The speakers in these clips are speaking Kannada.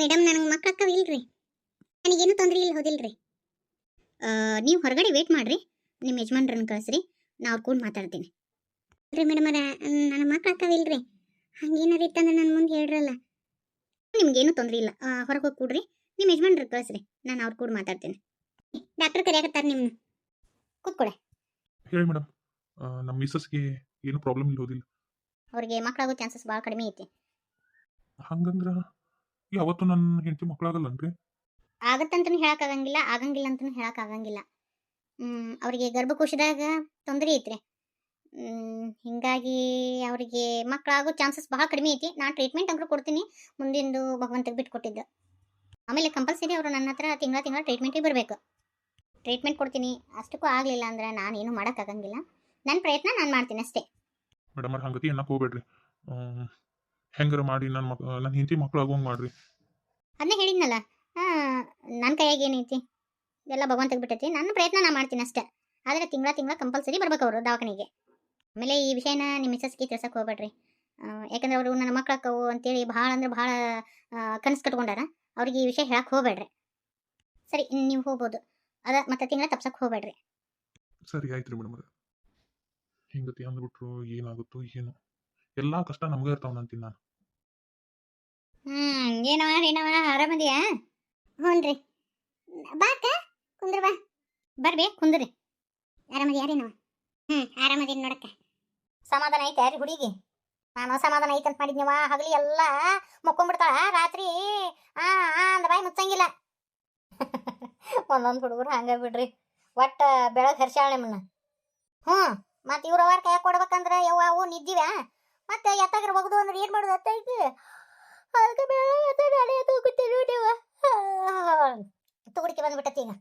ಮೇಡಮ್ ನನಗೆ ಮಕ್ಕಳಕ್ಕವ ಇಲ್ರಿ. ನನಗೇನು ತೊಂದರೆ ಇಲ್ಲಿ ಹೋದಿಲ್ರಿ. ನೀವು ಹೊರಗಡೆ ವೇಟ್ ಮಾಡ್ರಿ. ನಿಮ್ಮ ಯಜಮಾನ್ರನ್ನ ಕಳಿಸ್ರಿ. ನಾ ಅವ್ರ ಕೂಡ ಮಾತಾಡ್ತೀನಿ. ರೀ ಮೇಡಮರ ನನ್ನ ಮಕ್ಳು ಅಕ್ಕವ ಇಲ್ರಿ. ಹಂಗೇನಾರು ಇತ್ತಂದ್ರೆ ನನ್ನ ಮುಂದೆ ಹೇಳ್ರಲ್ಲ. ನಿಮ್ಗೇನು ತೊಂದರೆ ಇಲ್ಲ. ಹೊರಗೆ ಹೋಗಿ ಕೊಡ್ರಿ. ನಿಮ್ಮ ಯಜಮಾನ್ರ ಕಳಿಸ್ರಿ. ನಾನು ಅವ್ರ ಕೂಡ ಮಾತಾಡ್ತೀನಿ. ಡಾಕ್ಟರ್ ಕರೆಯಾಕತ್ತಾರ ನಿಮ್ಮನ್ನ ಕೂತ್ಕೊಡೆ ಹೇಳಿ ಮೇಡಮ್. ನಮ್ಮ ಮಿಸ್ಸಸ್ಗೆ ಏನು ಪ್ರಾಬ್ಲಮ್ ಇಲ್ಲ ಹೋದಿಲ್ಲ. ಅವ್ರಿಗೆ ಮಕ್ಕಳಾಗೋ ಚಾನ್ಸಸ್ ಭಾಳ ಕಡಿಮೆ ಐತಿ. ಹಂಗಂದ್ರ ಯಾವತ್ತು ನನ್ನ ಹೆಂಡತಿ ಮಕ್ಕಳಾಗಲ್ಲನ್ರಿ? ಆಗತ್ತಂತನೂ ಹೇಳಕ್ಕಾಗಂಗಿಲ್ಲ ಆಗಂಗಿಲ್ಲ ಅಂತನೂ ಹೇಳಕ್ಕಾಗಂಗಿಲ್ಲ ಹ್ಮ್, ಅವ್ರಿಗೆ ಗರ್ಭಕೋಶದಾಗ ತೊಂದರೆ ಐತ್ರಿ. ಹ್ಮ್, ಹಿಂಗಾಗಿ ಅವರಿಗೆ ಮಕ್ಕಳಾಗೋ ಚಾನ್ಸಸ್ ಬಹಳ ಕಡಿಮೆ ಐತಿ. ನಾನು ಟ್ರೀಟ್ಮೆಂಟ್ ಅಂಕರು ಕೊಡ್ತೀನಿ. ಮುಂದಿಂದು ಭಗವಂತಗೆ ಬಿಟ್ಟು ಕೊಟ್ಟಿದ್ದು. ಆಮೇಲೆ ಕಂಪಲ್ಸರಿ ಅವರು ನನ್ನ ಹತ್ರ ತಿಂಗಳ ತಿಂಗಳ ಟ್ರೀಟ್ಮೆಂಟಿಗೆ ಬರಬೇಕು. ಟ್ರೀಟ್ಮೆಂಟ್ ಕೊಡ್ತೀನಿ. ಅಷ್ಟಕ್ಕೂ ಆಗಲಿಲ್ಲ ಅಂದ್ರೆ ನಾನೇನು ಮಾಡೋಕ್ಕಾಗಂಗಿಲ್ಲ ನನ್ನ ಪ್ರಯತ್ನ ನಾನು ಮಾಡ್ತೀನಿ ಅಷ್ಟೇ. ಮೇಡಮ್ ಅವ್ರ ಹಂಗತಿ ಅನ್ನಕ್ಕೆ ಹೋಗ್ಬೇಡ್ರಿ. ಹೆಂಗಾರ ಮಾಡಿ ನನ್ನ ಮಕ್ ನನ್ನ ಹೆಂಡತಿ ಮಕ್ಕಳಾಗೋಂಗೆ ಮಾಡ್ರಿ. ಅದನ್ನೇ ಹೇಳಿದ್ನಲ್ಲ. ನನ್ನ ಕೈಯಾಗ ಏನೈತಿ ಎಲ್ಲ ಭಗವಂತ ಬಿಟ್ಟೈತಿ ನನ್ನ ಪ್ರಯತ್ನ ನಾ ಮಾಡ್ತೀನಿ ಅಷ್ಟೇ. ಆದರೆ ತಿಂಗಳ ತಿಂಗಳ ಕಂಪಲ್ಸರಿ ಬರ್ಬೇಕು ಅವರು ದವಾಖಾನೆಗೆ. ಆಮೇಲೆ ಈ ವಿಷಯನ ನಿಮ್ಮ ಮಿಸ್ಸಸ್ಗೆ ತಿಳ್ಸಕ್ಕೆ ಹೋಗ್ಬೇಡ್ರಿ. ಯಾಕಂದ್ರೆ ಅವರು ನನ್ನ ಮಕ್ಳು ಅಕ್ಕವು ಅಂತೇಳಿ ಭಾಳ ಅಂದ್ರೆ ಭಾಳ ಕನಸು ಕಟ್ಕೊಂಡಾರ. ಅವ್ರಿಗೆ ಈ ವಿಷಯ ಹೇಳಕ್ಕೆ ಹೋಗ್ಬೇಡ್ರಿ. ಸರಿ ನೀವು ಹೋಗ್ಬೋದು. ಅದ ಮತ್ತೆ ತಿಂಗಳ ತಪ್ಸಕ್ಕೆ ಹೋಗ್ಬೇಡ್ರಿ. ಸರಿ ಆಯ್ತು ರೀ ಮೇಡಮ್ ಹಿಂಗತಿ ಅಂದ್ಬಿಟ್ರು ಏನಾಗುತ್ತೋ ಏನು. ಎಲ್ಲ ಕಷ್ಟ ನಮಗೆ ಇರ್ತಾವ ಅಂತೀನಿ ನಾನು ಹ್ಮ್ ಏನವ ಏನವ ಆರಾಮದಿಯಾ ಹ್ಞೂನ್ರಿ ಬಾಕ ಕುಂದ್ರ ಬಾ. ಬರ್ಬೇ ಕುಂದ್ರಿ. ಆರಾಮದಿ ಯಾರೇನವ ಹ್ಮ್ ಆರಾಮದೀನಿ ನೋಡಕ್ಕ ಸಮಾಧಾನ ಐತೆ ಯಾರಿ ಹುಡುಗಿ. ನಾನು ಸಮಾಧಾನ ಐತೆ ಅಂತ ಮಾಡಿದ್ನವ ಹಗಲಿ ಎಲ್ಲ ಮಕ್ಕೊಂಡ್ಬಿಡ್ತಾಳ ರಾತ್ರಿ ಆ ಆ ಅಂದ ಬಾಯಿ ಮುಚ್ಚಂಗಿಲ್ಲ. ಒಂದೊಂದು ಹುಡುಗರು ಹಂಗ ಬಿಡ್ರಿ. ಒಟ್ಟ ಬೆಳಗ್ಗೆ ಹರ್ಷಾಳ ನಿಮ್ಮನ್ನ. ಹ್ಞೂ ಮತ್ತೆ ಇವ್ರ ಅವ್ರ ಕೈ ಕೊಡ್ಬೇಕಂದ್ರ ಯವ್ವ ಅವು ಮತ್ತೆ ಎತ್ತಾಗ್ರ ಒಗದು ಅಂದ್ರೆ ಏನ್ ಮಾಡೋದು ಅತ್ತೈತಿ ಅದಕ್ಕೆ ಬೇಡ ತೂಗುತ್ತೀನಿ ನೀವು ತುಗುಡಿಕೆ ಬಂದ್ಬಿಟ್ಟತಿ ಈಗ.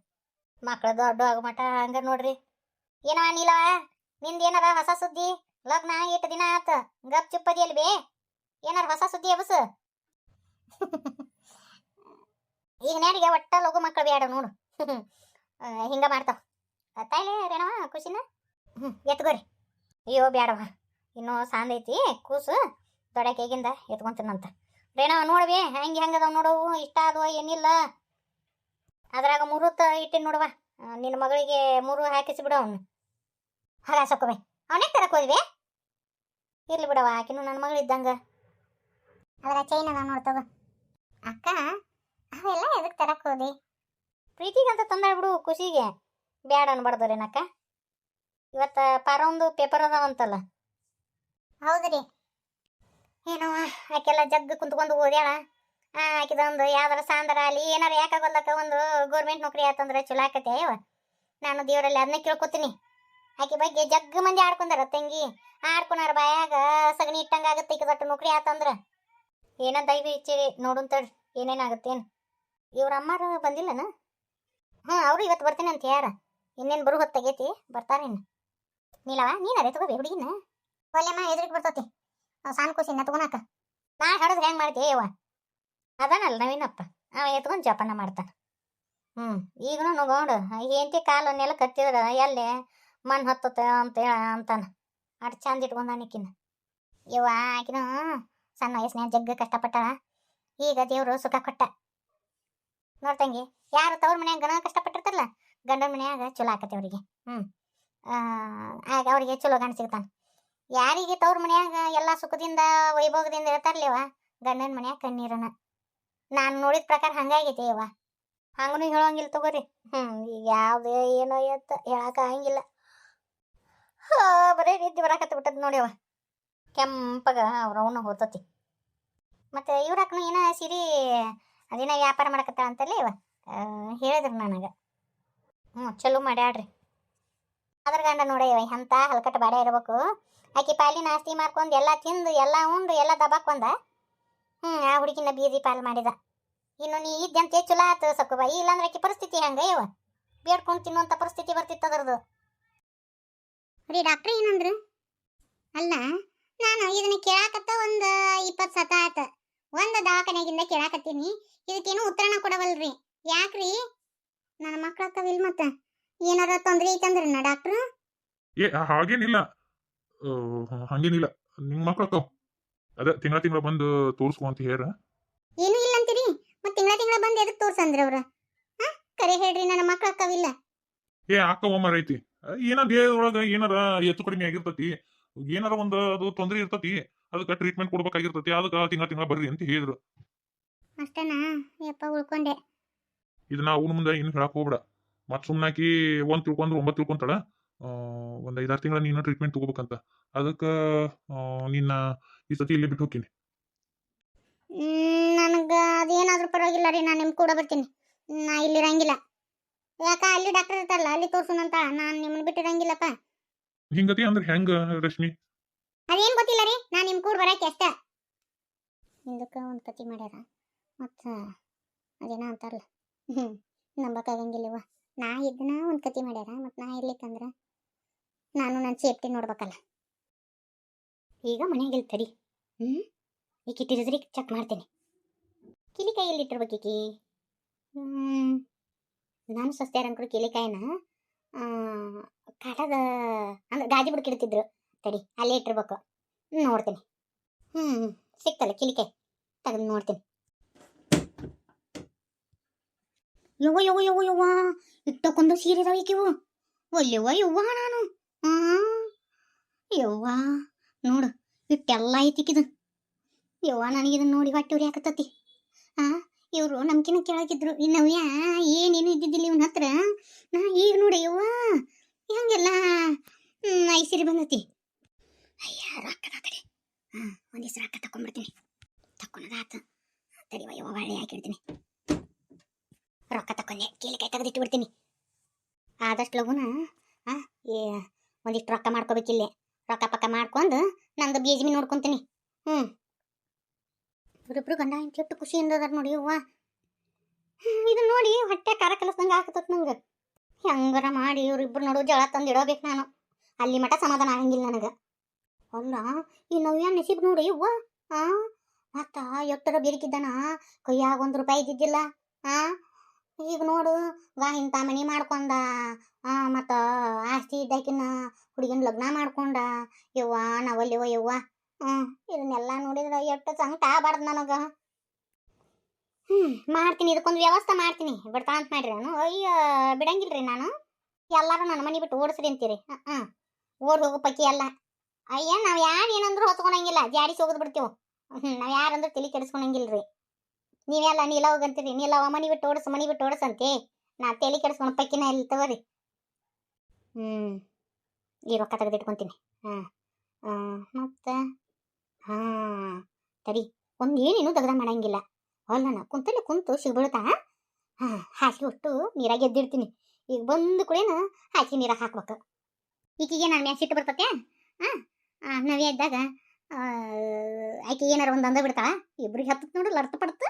ಮಕ್ಳು ದೊಡ್ಡ ಆಗೋ ಮಟ ಹಂಗ ನೋಡ್ರಿ. ಏನೋ ಅನಿಲ ನಿಂದ ಏನಾರ ಹೊಸ ಸುದ್ದಿ? ಲಗ್ನ ಎಷ್ಟು ದಿನ ಆತ? ಗಪ್ ಚುಪ್ಪದಿ ಅಲ್ವೇ? ಏನಾರ ಹೊಸ ಸುದ್ದಿ ಎಬಸ್? ಈಗ ನ್ಯಾರಿಗೆ ಒಟ್ಟ ಲಘು ಮಕ್ಕಳು ಬೇಡ ನೋಡು. ಹಿಂಗ ಮಾಡ್ತಾವ. ತಾಯಿಲೆ ರೇಣವ, ಖುಷಿನ? ಹ್ಞೂ ಎತ್ಕೋರಿ. ಅಯ್ಯೋ ಬೇಡವ ಇನ್ನೂ ಸಾಂದ್ ಐತಿ, ಕೂಸು ದೊಡ್ಡಕೇಗಿಂದ ಎತ್ಕೊಂತೀನಂತ. ರೇಣವ ನೋಡ್ವಿ, ಹೆಂಗೆ ಹೆಂಗದವ್ ನೋಡವು ಇಷ್ಟ ಅದುವ ಏನಿಲ್ಲ. ಅದ್ರಾಗ ಮುರುತ ಇಟ್ಟಿನ ನೋಡುವ. ನಿನ್ನ ಮಗಳಿಗೆ ಮೂರು ಹಾಕಿಸಿ ಬಿಡು ಅವನು. ಹಾಗ ಸೊಕ್ಕವೆ ಅವನೇ ತರಕ್ ಹೋದ್ವಿ ಇರ್ಲಿ ಬಿಡವ ಆಕಿನೂ ನನ್ನ ಮಗಳು ಇದ್ದಂಗ. ಅದರ ಚೈನ್ ಅದ ನೋಡ್ತವ ಅಕ್ಕ, ಅವೆಲ್ಲ ಎದಕ್ ತರಕ್ ಹೋದಿ? ಪ್ರೀತಿಗಂತ ತಂದಾಳ್ ಬಿಡು ಖುಷಿಗೆ. ಬ್ಯಾಡ ಅನ್ಬಾರ್ದರೇನಕ್ಕ ಇವತ್ತ ಪಾರೊಂದು ಪೇಪರ್ ಅದಾವಂತಲ್ಲ. ಹೌದ್ರಿ. ಏನೋ ಆಕೆಲ್ಲ ಜಗ್ ಕುಂತ್ಕೊಂಡು ಓದ್ಯಾಳ. ಆಕಿದೊಂದು ಯಾವ್ದಾರ ಸಾಂದ್ರ ಅಲ್ಲಿ ಏನಾರ ಯಾಕಾಗೋಲ್ಲಕ್ಕ ಒಂದು ಗೌರ್ಮೆಂಟ್ ನೌಕರಿ ಆತಂದ್ರೆ ಚಲೋ ಆಕತೆ ಅಯ್ಯವ ನಾನು ದೇವರಲ್ಲಿ ಅದನ್ನ ಕೇಳ್ಕೊತೀನಿ. ಆಕೆ ಬಗ್ಗೆ ಜಗ್ ಮಂದಿ ಆಡ್ಕೊಂಡಾರ ತಂಗಿ. ಆಡ್ಕೊನಾರ ಬಾಯಾಗ ಸಗಣಿ ಇಟ್ಟಂಗ ಆಗುತ್ತೆ ಈಗ ದೊಡ್ಡ ನೌಕರಿ ಆತಂದ್ರ. ಏನ ದೈವ ನೋಡುನ್ ತಡ್ರಿ ಏನೇನಾಗತ್ತೇನು ಇವ್ರ ಅಮ್ಮಾರು ಬಂದಿಲ್ಲನ? ಹ್ಞೂ ಅವರು ಇವತ್ತು ಬರ್ತೀನಿ ಅಂತ ಯಾರ ಇನ್ನೇನು ಬರು ಹೊತ್ತಾಗೈತಿ ಬರ್ತಾರೇನು ನೀಲವ ನೀನಾರೇ ತಗೋಬೇ ಹುಡುಗಿನ? ಒಲ್ಲೆಮ್ಮ ಹೆದ್ರಿಕ್ ಬರ್ತತಿ. ಸಾನ್ ಕೂಸಿನ ತಗೋನಾಕ ನಾ ಹಡದ್ ಹೆಂಗ್ ಮಾಡ್ತೀಯ ಯವ್ವ? ಅದಾನಲ್ಲ ನವೀನಪ್ಪ ಅವ ಎತ್ಕೊಂಡು ಜಪನ ಮಾಡ್ತಾನ. ಹ್ಞೂ ಈಗನು ನೋಡು ಹೆಂಡತಿ ಕಾಲು ನೆಲ ಕತ್ತಿದ್ರ ಎಲ್ಲಿ ಮಣ್ ಹತ್ತತ ಅಂತ ಅಂತಾನ. ಅಟ್ ಚಂದ ಇಟ್ಕೊಂಡಾನಿಕಿನ ಯವ್ವ, ಆಕಿನ ಸಣ್ಣ ವಯಸ್ಸಿನ ಜಗ್ಗ ಕಷ್ಟಪಟ್ಟಳ. ಈಗ ದೇವ್ರು ಸುಖ ಕೊಟ್ಟ. ನೋಡ್ತಂಗಿ ಯಾರು ತವ್ರ ಮನ್ಯಾಗ ಗಣ ಕಷ್ಟಪಟ್ಟಿರ್ತಾರಲ್ಲ, ಗಂಡನ ಮನ್ಯಾಗ ಚಲೋ ಆಕತಿ ಅವ್ರಿಗೆ. ಹ್ಞೂ ಆಗ ಅವ್ರಿಗೆ ಚಲೋ ಗಂಡ ಸಿಗ್ತಾನ. ಯಾರಿಗೆ ತವ್ರ ಮನ್ಯಾಗ ಎಲ್ಲ ಸುಖದಿಂದ, ವೈಭೋಗದಿಂದ ಇರ್ತಾರಲಿವ ಗಂಡನ ಮನ್ಯಾಗ ಕಣ್ಣೀರನ. ನಾನು ನೋಡಿದ ಪ್ರಕಾರ ಹಂಗಾಗೈತಿ ಇವ ಹಂಗನು ಹೇಳೋಂಗಿಲ್ಲ ತಗೋರಿ. ಹ್ಮ್, ಈಗ ಯಾವುದೇ ಏನೋ ಎತ್ತ ಹೇಳಕ್ಕೆ ಆಗಂಗಿಲ್ಲ. ಹಾ, ಬರೀ ರೀತಿ ಬರಾಕತ್ತ ಬಿಟ್ಟದ್ ನೋಡ್ಯವ ಕೆಂಪಗ ಅವ್ರ ಅವನು ಹೋತತಿ ಮತ್ತೆ ಇವ್ರಕ್ಕನು ಏನ ಸಿರಿ ಅದೇನ ವ್ಯಾಪಾರ ಮಾಡಕತ್ತಾಳ ಅಂತಲ್ಲ ಇವ ಹೇಳಿದ್ರು ನನಗೆ. ಹ್ಞೂ ಚಲೋ ಮಾಡ್ಯಾಡ್ರಿ ಅದ್ರ ಗಂಡ ನೋಡ್ಯವ ಎಂತ ಹಲ್ಕಟ್ಟು ಬಾಡೆ ಇರ್ಬೇಕು. ಆಕಿ ಪಾಲಿ ನಾಸ್ತಿ ಮಾಡ್ಕೊಂಡು ಎಲ್ಲ ತಿಂದು, ಎಲ್ಲ ಉಂಡು, ಎಲ್ಲ ದಬಾಕೊಂದ ಹ್ಞೂ ಆ ಹುಡುಗಿನ ಬೀದಿ ಪಾಲ್ ಮಾಡಿದ. ಇನ್ನು ನೀ ಇದ್ದಂತೆ ಚಲೋ ಆತು ಸಕ್ಕುಬ. ಇಲ್ಲಾಂದ್ರೆ ಆಕಿ ಪರಿಸ್ಥಿತಿ ಹಂಗ ಇವ. ಬೇಡ್ಕೊಂಡು ತಿನ್ನುವಂಥ ಪರಿಸ್ಥಿತಿ ಬರ್ತಿತ್ತು ಅದರದು. ರೀ, ಡಾಕ್ಟ್ರ್ ಏನಂದ್ರು? ಅಲ್ಲ, ನಾನು ಇದನ್ನ ಕೇಳಾಕತ್ತ ಒಂದು ಇಪ್ಪತ್ತು ಸತ ಆತ. ಒಂದು ದವಾಖಾನೆಗಿಂದ ಕೇಳಾಕತ್ತೀನಿ. ಇದಕ್ಕೇನು ಉತ್ತರನ ಕೊಡವಲ್ರಿ. ಯಾಕ್ರಿ? ನನ್ನ ಮಕ್ಕಳಕ್ಕ ಅಕ್ಕವಿಲ್ ಮತ್ತ? ಏನಾರ ತೊಂದ್ರೆ ಐತಂದ್ರನ ಡಾಕ್ಟ್ರು ಏ ಹಾಗೇನಿಲ್ಲ. ಹಂಗೇನಿಲ್ಲ. ನಿಮ್ಮ ಮಕ್ಳು ಅಕ್ಕವ್ ಅದ ತಿಂಗಳ ತಿಂಗಳ ಬಂದು ತೋರಿಸ್ಕೊ ಅಂತ ಹೇಳ ಏನೂ ಇಲ್ಲ ಅಂತೀರಿ. ಮತ್ತೆ ತಿಂಗಳ ತಿಂಗಳ ಬಂದು ಮತ್ತ ತೋರ್ಸಂದ್ರ ಅವ್ರ? ಕರೆ ಹೇಳ್ರಿ ನನ್ನ ಮಕ್ಕಳ ಅಕ್ಕವಿಲ್ಲ. ಏ ಅಕ್ಕವ ಮರ ಐತಿ ಏನ ದೇಹದೊಳಗ ಏನಾರ ಹೆಚ್ಚು ಕಡಿಮೆ ಆಗಿರ್ತತಿ ಏನಾರ ಒಂದು ಅದು ತೊಂದರೆ ಇರ್ತತಿ ಅದಕ್ಕೆ ಟ್ರೀಟ್ಮೆಂಟ್ ಕೊಡ್ಬೇಕಾಗಿರ್ತತಿ ಅದಕ್ಕೆ ತಿಂಗಳ ತಿಂಗಳ ಬರ್ರಿ ಅಂತ ಹೇಳಿದ್ರು. ಅಷ್ಟನಾ? ಯಪ್ಪ ಉಳ್ಕೊಂಡೆ. ಇದನ್ನ ಅವನ ಮುಂದೆ ಇನ್ನು ಹೇಳಕ್ ಹೋಗ್ಬೇಡ. ಮತ್ ಸುಮ್ಮನಾಕಿ ಒಂದ್ ತಿಳ್ಕೊಂಡ್ರು ಒಂಬತ್ತು ತಿಳ್ಕೊಂತಾಳ. ಒಂದ್ ಐದಾರು ತಿಂಗಳ ನೀನು ಟ್ರೀಟ್ಮೆಂಟ್ ತಗೋಬೇಕಂತ. ಅದಕ್ಕ ನಿನ್ನ ಈ ಸತಿ ಇಲ್ಲಿ ಬಿಟ್ಟು ಹೋಗ್ತೀನಿ. ನನಗೆ ಅದೇನಾದ್ರೂ ಪರವಾಗಿಲ್ಲ ರೀ ನಾನು ನಿಮ್ ಕೂಡ ಬರ್ತೀನಿ. ನಾ ಇಲ್ಲಿ ಇರಂಗಿಲ್ಲ. ಯಾಕ ಅಲ್ಲಿ ಡಾಕ್ಟರ್ ಇರ್ತಾರಲ್ಲ ಅಲ್ಲಿ ತೋರ್ಸುನಂತ ನಾನು ನಿಮ್ಮನ್ನ ಬಿಟ್ಟಿರಂಗಿಲ್ಲಪ್ಪ ಹಿಂಗತಿ ಅಂದ್ರೆ ಹೆಂಗ ರಶ್ಮಿ? ಅದೇನ್ ಗೊತ್ತಿಲ್ಲ ರೀ ನಾನು ನಿಮ್ಮ ಕೂಡ ಬರಕ್ಕೆ ಅಷ್ಟ. ಹಿಂದಕ್ಕೆ ಒಂದು ಕತಿ ಮಾಡ್ಯಾರ. ಮತ್ತು ಅದೇನೋ ಅಂತಾರಲ್ಲ. ಹ್ಞೂ ನಂಬಕ್ಕಾಗಂಗಿಲ್ಲವ ನಾ ಇದನ್ನ ಒಂದು ಕತಿ ಮಾಡ್ಯಾರ ಮತ್ತು ನಾ ಇರ್ಲಿಕ್ಕಂದ್ರ ನಾನು ನನ್ನ ಸೇಫ್ಟಿ ನೋಡ್ಬೇಕಲ್ಲ. ಈಗ ಮನೆಗೆ ತಡಿ. ಹ್ಞೂ ಈಕಿ ತಿರುದ್ರಿ ಚೆಕ್ ಮಾಡ್ತೀನಿ. ಕಿಲಿ ಕೈಯಲ್ಲಿ ಇಟ್ಟಿರ್ಬೇಕೀಕಿ ಹ್ಞೂ ನಾನು ಸಸ್ತ್ಯಾರ ಅಂಕರು ಕಿಲಿಕಾಯಿನ ಕಾಟದ, ಅಂದ್ರೆ ಗಾದಿ ಇಡ್ತಿದ್ರು. ತಡಿ, ಅಲ್ಲೇ ಇಟ್ಟಿರ್ಬೇಕು. ನೋಡ್ತೇನೆ. ಹ್ಮ್, ಸಿಕ್ತಲ್ಲ ಕಿಲಿಕಾಯಿ ತೆಗೆದು ನೋಡ್ತೀನಿ. ಯವ್ವ ಯವ್ವ ಯವ್ವ ಯವ್ವ ಇಟ್ಟಕ್ಕೊಂದು ಸೀರೆ ಇದಾವ ಈಕಿವು. ಒಲ್ಲೆವ್ವ ಯವ್ವ ನಾನು. ಆ? ಯವ್ವ, ನೋಡು, ಇಟ್ಟೆಲ್ಲ ಐತಿಕಿದು ಯವ್ವ ನನಗಿದನ್ನ ನೋಡಿ ಹೊಟ್ಟೆ ಉರಿ ಹಾಕತ್ತತಿ ಆ? ಇವರು ನಮ್ಕಿನ ಕೆಳಗಿದ್ರು. ಇನ್ನವ್ಯಾ ಏನೇನು ಇದ್ದಿದ್ದಿಲ್ಲ ಇವನ ಹತ್ರ? ನಾ ಈಗ ನೋಡಿ ಯವ್ವ, ಹೆಂಗೆಲ್ಲ ಐಸಿರಿ ಬಂದತಿ. ಅಯ್ಯ, ರೊಕ್ಕದ ತಡಿ ಹಾಂ ಒಂದಿವ್ಸ ರೊಕ್ಕ ತಕೊಂಡ್ಬಿಡ್ತೀನಿ. ತಕೊಂಡದಾತ ತಡಿವ ಯವ್ವ, ಒಳ್ಳೆ ಹಾಕಿಡ್ತೀನಿ. ರೊಕ್ಕ ತಕೊಂಡೆ ಕೀಲಿ ಕೈ ತೆಗೆದಿಟ್ಟು ಬಿಡ್ತೀನಿ. ಆದಷ್ಟು ಲಗುನ ಏ, ಒಂದಿಷ್ಟು ರೊಕ್ಕ ಮಾಡ್ಕೋಬೇಕಿಲ್ಲೇ ರೊಕ್ಕ ಪಕ್ಕ ಮಾಡ್ಕೊಂಡು ನಂದು ಬೀಜಮಿ ನೋಡ್ಕೊಂತೀನಿ. ಹ್ಞೂ ಇವ್ರಿಬ್ರು ಗಂಡ ಹೆಂಡತಿ ಎಷ್ಟು ಖುಷಿಯಿಂದ ಅದಾರ ನೋಡಿ ಅವ್ವ. ಇದನ್ನ ನೋಡಿ ಹೊಟ್ಟೆ ಖಾರ ಕಲಸ್ದಂಗೆ ಆಗ್ತತ್ ನಂಗೆ. ಹೆಂಗಾರ ಮಾಡಿ ಇವ್ರಿಬ್ರು ನೋಡು ಜಳ ತಂದು ಇಡೋಬೇಕು ನಾನು. ಅಲ್ಲಿ ಮಟ ಸಮಾಧಾನ ಆಗಂಗಿಲ್ಲ ನನಗೆ. ಅಲ್ಲ, ಈ ನವ್ಯ ನೆಸಿಬ್ ನೋಡಿ ಅವ್ವ. ಆ, ಮತ್ತ ಎತ್ತರ ಬೇರಿಕಿದ್ದಾನ ಕೈಯಾಗ ಒಂದು ರೂಪಾಯಿ ಇದ್ದಿದ್ದಿಲ್ಲ. ಆ ಈಗ ನೋಡು, ವಾ ಇಂಥ ಮನೆ ಮಾಡ್ಕೊಂಡ ಮತ್ತ ಆಸ್ತಿ ಇದ್ದಾಕಿನ ಹುಡುಗಿನ ಲಗ್ನ ಮಾಡ್ಕೊಂಡ, ಯವ್ವ ನಾವಲ್ಲಿವ ಯವ್ವ. ಹ್ಞೂ, ಇದನ್ನೆಲ್ಲ ನೋಡಿದ್ರೆ ಎಷ್ಟು ಸಂಕಟ ಆಗ್ಬಾರ್ದು ನನಗೆ. ಹ್ಮ್, ಮಾಡ್ತೀನಿ, ಇದಕ್ಕೊಂದು ವ್ಯವಸ್ಥೆ ಮಾಡ್ತೀನಿ. ಬಿಡ್ತಾ ಅಂತ ಮಾಡ್ರಿ ನಾನು. ಬಿಡಂಗಿಲ್ಲ ಬಿಡಂಗಿಲ್ರಿ ನಾನು. ಎಲ್ಲಾರು ನನ್ನ ಮನೆ ಬಿಟ್ಟು ಓಡಿಸ್ರಿ ಅಂತೀರಿ. ಹಾಂ ಓಡ್ ಹೋಗೋ ಪಕ್ಕಿ ಎಲ್ಲ. ಅಯ್ಯ, ನಾವು ಯಾರು ಏನಂದ್ರು ಹೊತ್ಕೊಳಂಗಿಲ್ಲ. ಜಾಡಿಸಿ ಹೋಗದ್ ಬಿಡ್ತೀವಿ. ಹ್ಮ್, ನಾವು ಯಾರಂದ್ರೂ ತಲೆ ಕೆಡಿಸ್ಕೊಳಂಗಿಲ್ರಿ. ನೀವೆಲ್ಲ ನೀಲ ಹೋಗಂತೀರಿ ನೀಲವ ಮನಿ ಬಿಟ್ಟು ಓಡಿಸ್, ಮನಿ ಬಿಟ್ಟು ಓಡಿಸಂತೆ ನಾ ತಲೆ ಕೆಡಿಸ್ಕೊಂಡು ಪಕ್ಕಿನ ಇಲ್ಲಿ ತಗೋರಿ? ಹ್ಮ್, ಈ ರೊಕ್ಕ ತೆಗೆದಿಟ್ಕೊಂತೀನಿ. ಹಾಂ ಮತ್ತೆ? ಹಾಂ, ತಡಿ, ಒಂದು ಏನೇನು ತೆಗ್ದ ಮಾಡಂಗಿಲ್ಲ. ಅಲ್ಲ ನಾ ಕುಂತಲ್ಲಿ ಕುಂತು ಸಿಗ್ಬಿಡುತ್ತಾ ಹಾಂ ಹಾಸಿಗೆ ಒಟ್ಟು ನೀರಾಗ ಎದ್ದಿಡ್ತೀನಿ. ಈಗ ಬಂದು ಕೂಡೇನ ಹಾಕಿ ನೀರಾಗ ಹಾಕ್ಬೇಕು. ಈಕಿಗೆ ನಾನು ಮ್ಯಾಸಿಟ್ಟು ಬರ್ತತೆ? ಹಾಂ ನವ್ಯ ಇದ್ದಾಗ ಆಕೆ ಏನಾರ ಒಂದು ಅಂದ ಬಿಡ್ತಾಳ? ಇಬ್ರಿಗೆ ಹತ್ತತ್ ನೋಡು ಲರ್ತ ಪಡ್ತ.